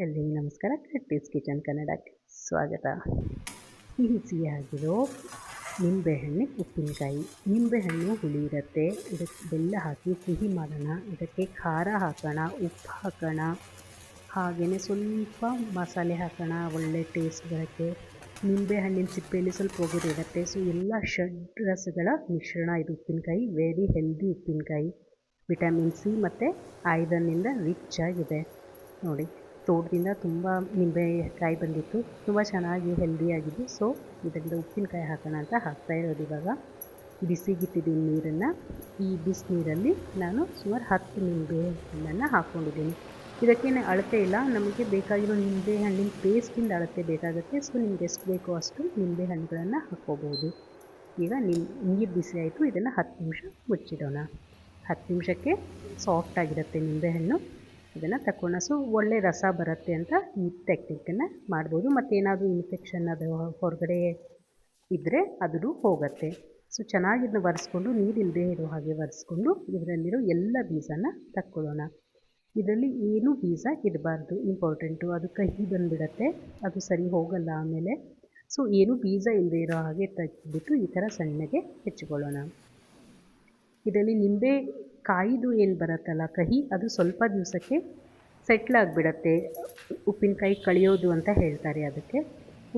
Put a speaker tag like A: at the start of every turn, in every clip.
A: ಎಲ್ರಿಗೂ ನಮಸ್ಕಾರ. ಕಟ್ಟೀಸ್ ಕಿಚನ್ ಕನ್ನಡಕ್ಕೆ ಸ್ವಾಗತ. ಈಸಿಯಾಗಿರೋ ನಿಂಬೆಹಣ್ಣು, ಉಪ್ಪಿನಕಾಯಿ. ನಿಂಬೆಹಣ್ಣು ಹುಳಿ ಇರುತ್ತೆ. ಇದಕ್ಕೆ ಬೆಲ್ಲ ಹಾಕಿ, ಸಿಹಿ ಮಾಡೋಣ. ಇದಕ್ಕೆ ಖಾರ ಹಾಕೋಣ, ಉಪ್ಪು ಹಾಕೋಣ. ಹಾಗೆಯೇ ಸ್ವಲ್ಪ ಮಸಾಲೆ ಹಾಕೋಣ. ಒಳ್ಳೆ ಟೇಸ್ಟ್ ಬರುತ್ತೆ. ನಿಂಬೆಹಣ್ಣಿನ ಸಿಪ್ಪೆಯಲ್ಲಿ ಸ್ವಲ್ಪ ಒಗರು ಇರುತ್ತೆ. ಸೊ ಎಲ್ಲ ಷಡ್ರಸಗಳ ಮಿಶ್ರಣ ಇದು ಉಪ್ಪಿನಕಾಯಿ. ವೆರಿ ಹೆಲ್ದಿ ಉಪ್ಪಿನಕಾಯಿ. ವಿಟಮಿನ್ ಸಿ ಮತ್ತು ಐರನ್ನಿಂದ ರಿಚ್ ಆಗಿದೆ. ನೋಡಿ. ತೋಟದಿಂದ ತುಂಬ ನಿಂಬೆಕಾಯಿ ಬಂದಿತ್ತು. ತುಂಬ ಚೆನ್ನಾಗಿ ಹೆಲ್ದಿಯಾಗಿದ್ದು ಸೊ ಇದರಿಂದ ಉಪ್ಪಿನಕಾಯಿ ಹಾಕೋಣ ಅಂತ ಹಾಕ್ತಾ ಇರೋದು ಇವಾಗ. ಬಿಸಿಗಿಟ್ಟಿದ್ದೀನಿ ನೀರನ್ನು. ಈ ಬಿಸಿ ನೀರಲ್ಲಿ ನಾನು ಸುಮಾರು ಹತ್ತು ನಿಂಬೆ ಹಣ್ಣನ್ನು ಹಾಕ್ಕೊಂಡಿದ್ದೀನಿ ಇದಕ್ಕೇನು ಅಳತೆ ಇಲ್ಲ. ನಮಗೆ ಬೇಕಾಗಿರೋ ನಿಂಬೆ ಹಣ್ಣಿನ ಪೇಸ್ಟಿಂದ ಅಳತೆ ಬೇಕಾಗುತ್ತೆ. ಸೊ ನಿಮ್ಗೆ ಎಷ್ಟು ಬೇಕೋ ಅಷ್ಟು ನಿಂಬೆ ಹಣ್ಣುಗಳನ್ನು ಹಾಕ್ಕೋಬೋದು. ಈಗ ನಿಮ್, ನೀರು ಬಿಸಿ ಆಯಿತು. ಇದನ್ನು ಹತ್ತು ನಿಮಿಷ ಮುಚ್ಚಿಡೋಣ. ಹತ್ತು ನಿಮಿಷಕ್ಕೆ ಸಾಫ್ಟಾಗಿರುತ್ತೆ ನಿಂಬೆಹಣ್ಣು ಇದನ್ನು ಸೊ ಒಳ್ಳೆ ರಸ ಬರುತ್ತೆ ಅಂತ ಈ ಟೆಕ್ನಿಕ್ಕನ್ನು ಮಾಡ್ಬೋದು. ಮತ್ತೇನಾದರೂ ಇನ್ಫೆಕ್ಷನ್ ಅದು ಹೊರಗಡೆ ಇದ್ದರೆ ಅದು ಹೋಗುತ್ತೆ. ಸೊ ಚೆನ್ನಾಗಿ ಇದನ್ನ ಒರೆಸ್ಕೊಂಡು ನೀರಿಲ್ಲದೆ ಇರೋ ಹಾಗೆ ಒರೆಸ್ಕೊಂಡು, ಇದರಲ್ಲಿರೋ ಎಲ್ಲ ಬೀಜನ ತಕ್ಕೊಳ್ಳೋಣ. ಇದರಲ್ಲಿ ಏನೂ ಬೀಜ ಇರಬಾರ್ದು ಇಂಪಾರ್ಟೆಂಟು ಅದು ಕಹಿ ಬಂದುಬಿಡತ್ತೆ. ಅದು ಸರಿ ಹೋಗಲ್ಲ ಆಮೇಲೆ. ಸೊ ಏನು ಬೀಜ ಇಲ್ಲದೆ ಇರೋ ಹಾಗೆ ತೆಗೆದ್ಬಿಟ್ಟು ಈ ಥರ ಸಣ್ಣಗೆ ಹೆಚ್ಚಿಕೊಳ್ಳೋಣ. ಇದರಲ್ಲಿ ನಿಂಬೆ ಕಾಯಿದು ಏನು ಬರುತ್ತಲ್ಲ, ಕಹಿ ಅದು ಸ್ವಲ್ಪ ದಿವಸಕ್ಕೆ ಸೆಟ್ಲ್ ಆಗಿಬಿಡತ್ತೆ. ಉಪ್ಪಿನಕಾಯಿ ಕಳಿಯೋದು ಅಂತ ಹೇಳ್ತಾರೆ ಅದಕ್ಕೆ.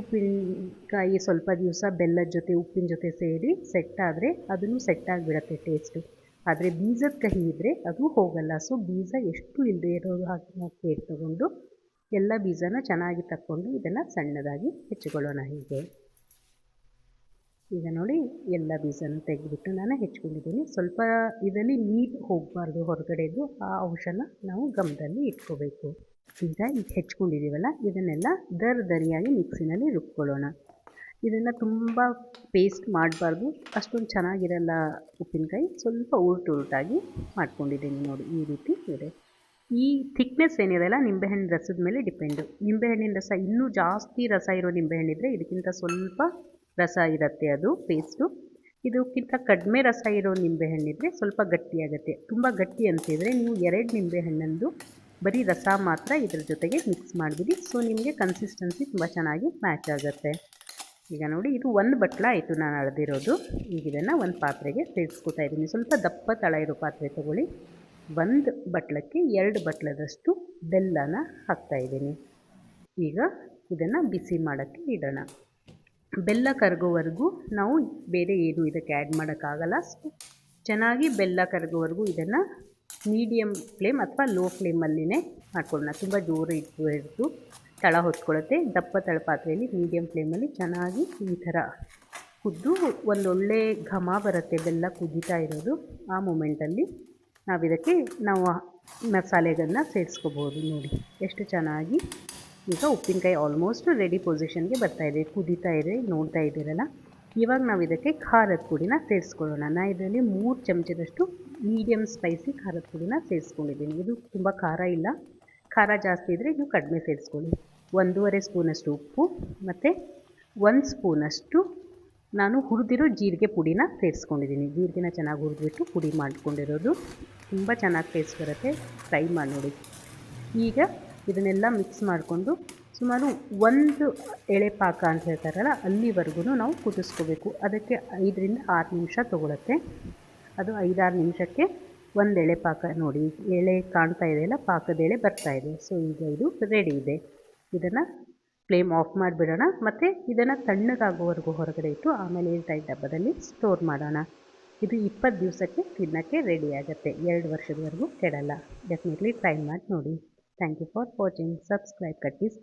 A: ಉಪ್ಪಿನಕಾಯಿ ಸ್ವಲ್ಪ ದಿವಸ ಬೆಲ್ಲದ ಜೊತೆ, ಉಪ್ಪಿನ ಜೊತೆ ಸೇರಿ ಸೆಟ್ ಆದರೆ ಅದನ್ನು ಸೆಟ್ ಆಗಿಬಿಡತ್ತೆ ಟೇಸ್ಟು ಆದರೆ ಬೀಜದ ಕಹಿ ಇದ್ದರೆ ಅದು ಹೋಗಲ್ಲ. ಸೊ ಬೀಜ ಎಷ್ಟು ಇಲ್ಲದೆ ಇರೋದು ಹಾಕಿ ಕೇರ್ ತಗೊಂಡು ಎಲ್ಲ ಬೀಜನ ಚೆನ್ನಾಗಿ ತಕ್ಕೊಂಡು ಇದನ್ನು ಸಣ್ಣದಾಗಿ ಹೆಚ್ಚಿಕೊಳ್ಳೋಣ ಹೀಗೆ. ಈಗ ನೋಡಿ ಎಲ್ಲ ಬೀಜನ ತೆಗೆದುಬಿಟ್ಟು ನಾನು ಹೆಚ್ಕೊಂಡಿದ್ದೀನಿ. ಸ್ವಲ್ಪ ಇದರಲ್ಲಿ ನೀರು ಹೋಗಬಾರ್ದು ಹೊರಗಡೆದು ಆ ಅಂಶನ ನಾವು ಗಮನದಲ್ಲಿ ಇಟ್ಕೋಬೇಕು. ಈಗ ಹೆಚ್ಕೊಂಡಿದ್ದೀವಲ್ಲ, ಇದನ್ನೆಲ್ಲ ದರ್ ದರಿಯಾಗಿ ಮಿಕ್ಸಿನಲ್ಲಿ ರುಬ್ಕೊಳ್ಳೋಣ. ಇದನ್ನು ತುಂಬ ಪೇಸ್ಟ್ ಮಾಡಬಾರ್ದು. ಅಷ್ಟೊಂದು ಚೆನ್ನಾಗಿರಲ್ಲ ಉಪ್ಪಿನಕಾಯಿ. ಸ್ವಲ್ಪ ಉರುಟು ಉರುಟಾಗಿ ಮಾಡ್ಕೊಂಡಿದ್ದೀನಿ ನೋಡಿ ಈ ರೀತಿ ಇದೆ. ಈ ಥಿಕ್ನೆಸ್ ಏನಿದೆಯಲ್ಲ ನಿಂಬೆಹಣ್ಣು ರಸದ ಮೇಲೆ ಡಿಪೆಂಡು ನಿಂಬೆಹಣ್ಣಿನ ರಸ ಇನ್ನೂ ಜಾಸ್ತಿ ರಸ ಇರೋ ನಿಂಬೆಹಣ್ಣಿದ್ರೆ ಇದಕ್ಕಿಂತ ಸ್ವಲ್ಪ ರಸ ಇರುತ್ತೆ ಅದು ಪೇಸ್ಟು ಇದಕ್ಕಿಂತ ಕಡಿಮೆ ರಸ ಇರೋ ನಿಂಬೆಹಣ್ಣಿದ್ರೆ ಸ್ವಲ್ಪ ಗಟ್ಟಿಯಾಗುತ್ತೆ. ತುಂಬ ಗಟ್ಟಿ ಅಂತಿದ್ರೆ ನೀವು ಎರಡು ನಿಂಬೆಹಣ್ಣಂದು ಬರೀ ರಸ ಮಾತ್ರ ಇದ್ರ ಜೊತೆಗೆ ಮಿಕ್ಸ್ ಮಾಡಿಬಿಡಿ. ಸೊ ನಿಮಗೆ ಕನ್ಸಿಸ್ಟೆನ್ಸಿ ತುಂಬ ಚೆನ್ನಾಗಿ ಮ್ಯಾಚ್ ಆಗುತ್ತೆ. ಈಗ ನೋಡಿ, ಇದು ಒಂದು ಬಟ್ಲ ಆಯಿತು ನಾನು ಅಳೆದಿರೋದು. ಈಗ ಇದನ್ನು ಒಂದು ಪಾತ್ರೆಗೆ ಸೇರಿಸ್ಕೊತಾ ಇದ್ದೀನಿ. ಸ್ವಲ್ಪ ದಪ್ಪ ತಳ ಇರೋ ಪಾತ್ರೆ ತೊಗೊಳ್ಳಿ. ಒಂದು ಬಟ್ಲಕ್ಕೆ ಎರಡು ಬಟ್ಲದಷ್ಟು ಬೆಲ್ಲನ ಹಾಕ್ತಾಯಿದ್ದೀನಿ ಈಗ ಇದನ್ನು ಬಿಸಿ ಮಾಡೋಕ್ಕೆ ಇಡೋಣ. ಬೆಲ್ಲ ಕರಗೋವರೆಗೂ ನಾವು ಬೇರೆ ಏನು ಇದಕ್ಕೆ ಆ್ಯಡ್ ಮಾಡೋಕ್ಕಾಗಲ್ಲ. ಚೆನ್ನಾಗಿ ಬೆಲ್ಲ ಕರಗೋವರೆಗೂ ಇದನ್ನು ಮೀಡಿಯಮ್ ಫ್ಲೇಮ್ ಅಥವಾ ಲೋ ಫ್ಲೇಮಲ್ಲಿನೇ ಮಾಡ್ಕೊಳ್ಳೋಣ. ತುಂಬ ಜೋರು ಇಟ್ಟು ಹಿಡಿದು ತಳ ಹೊತ್ಕೊಳ್ಳುತ್ತೆ. ದಪ್ಪ ತಳ ಪಾತ್ರೆಯಲ್ಲಿ ಮೀಡಿಯಮ್ ಫ್ಲೇಮಲ್ಲಿ ಚೆನ್ನಾಗಿ ಈ ಥರ ಕುದ್ದು ಒಂದೊಳ್ಳೆ ಘಮ ಬರುತ್ತೆ. ಬೆಲ್ಲ ಕುದೀತಾ ಇರೋದು. ಆ ಮೂಮೆಂಟಲ್ಲಿ ನಾವು ಇದಕ್ಕೆ ನಾವು ಮಸಾಲೆಗಳನ್ನ ಸೇರಿಸ್ಕೋಬೋದು ನೋಡಿ. ಎಷ್ಟು ಚೆನ್ನಾಗಿ ಈಗ ಉಪ್ಪಿನಕಾಯಿ ಆಲ್ಮೋಸ್ಟ್ ರೆಡಿ ಪೊಸಿಷನ್ಗೆ ಬರ್ತಾಯಿದೆ ಕುದೀತಾ ಇದೆ, ನೋಡ್ತಾ ಇದ್ದೀರಲ್ಲ? ಇವಾಗ ನಾವು ಇದಕ್ಕೆ ಖಾರದ ಪುಡಿನ ಸೇರಿಸ್ಕೊಳ್ಳೋಣ. ನಾನು ಇದರಲ್ಲಿ ಮೂರು ಚಮಚದಷ್ಟು ಮೀಡಿಯಮ್ ಸ್ಪೈಸಿ ಖಾರದ ಪುಡಿನ ಸೇರಿಸ್ಕೊಂಡಿದ್ದೀನಿ. ಇದು ತುಂಬ ಖಾರ ಇಲ್ಲ. ಖಾರ ಜಾಸ್ತಿ ಇದ್ದರೆ ನೀವು ಕಡಿಮೆ ಸೇರಿಸ್ಕೊಳ್ಳಿ. ಒಂದೂವರೆ ಸ್ಪೂನಷ್ಟು ಉಪ್ಪು ಮತ್ತು ಒಂದು ಸ್ಪೂನಷ್ಟು ನಾನು ಹುರಿದಿರೋ ಜೀರಿಗೆ ಪುಡಿನ ಸೇರಿಸ್ಕೊಂಡಿದ್ದೀನಿ. ಜೀರಿಗೆನ ಚೆನ್ನಾಗಿ ಹುರಿದ್ಬಿಟ್ಟು ಪುಡಿ ಮಾಡ್ಕೊಂಡಿರೋದು. ತುಂಬ ಚೆನ್ನಾಗಿ ಟೇಸ್ಟ್ ಬರುತ್ತೆ. ಫ್ರೈ ಮಾಡಿ ನೋಡಿ. ಈಗ ಇದನ್ನೆಲ್ಲ ಮಿಕ್ಸ್ ಮಾಡಿಕೊಂಡು ಸುಮಾರು ಒಂದು ಎಳೆ ಪಾಕ ಅಂತ ಹೇಳ್ತಾರಲ್ಲ ಅಲ್ಲಿವರೆಗೂ ನಾವು ಕುದಿಸ್ಕೋಬೇಕು. ಅದಕ್ಕೆ ಐದರಿಂದ ಆರು ನಿಮಿಷ ತೊಗೊಳುತ್ತೆ. ಅದು ಐದಾರು ನಿಮಿಷಕ್ಕೆ ಒಂದು ಎಳೆ ಪಾಕ ನೋಡಿ. ಎಳೆ ಕಾಣ್ತಾ ಇದೆಯಲ್ಲ ಪಾಕದ ಎಳೆ ಬರ್ತಾ ಇದೆ. ಸೊ ಈಗ ಇದು ರೆಡಿ ಇದೆ. ಇದನ್ನು ಫ್ಲೇಮ್ ಆಫ್ ಮಾಡಿಬಿಡೋಣ. ಮತ್ತು ಇದನ್ನು ತಣ್ಣಗಾಗೋವರೆಗೂ ಹೊರಗಡೆ ಇಟ್ಟು ಆಮೇಲೆ ಏರ್ಟೈಟ್ ಡಬ್ಬದಲ್ಲಿ ಸ್ಟೋರ್ ಮಾಡೋಣ. ಇದು ಇಪ್ಪತ್ತು ದಿವಸಕ್ಕೆ ತಿನ್ನೋಕ್ಕೆ ರೆಡಿ ಆಗುತ್ತೆ. ಎರಡು ವರ್ಷದವರೆಗೂ ಕೆಡಲ್ಲ. ಡೆಫಿನೆಟ್ಲಿ ಟ್ರೈ ಮಾಡಿ ನೋಡಿ. Thank you for watching. Subscribe Katti's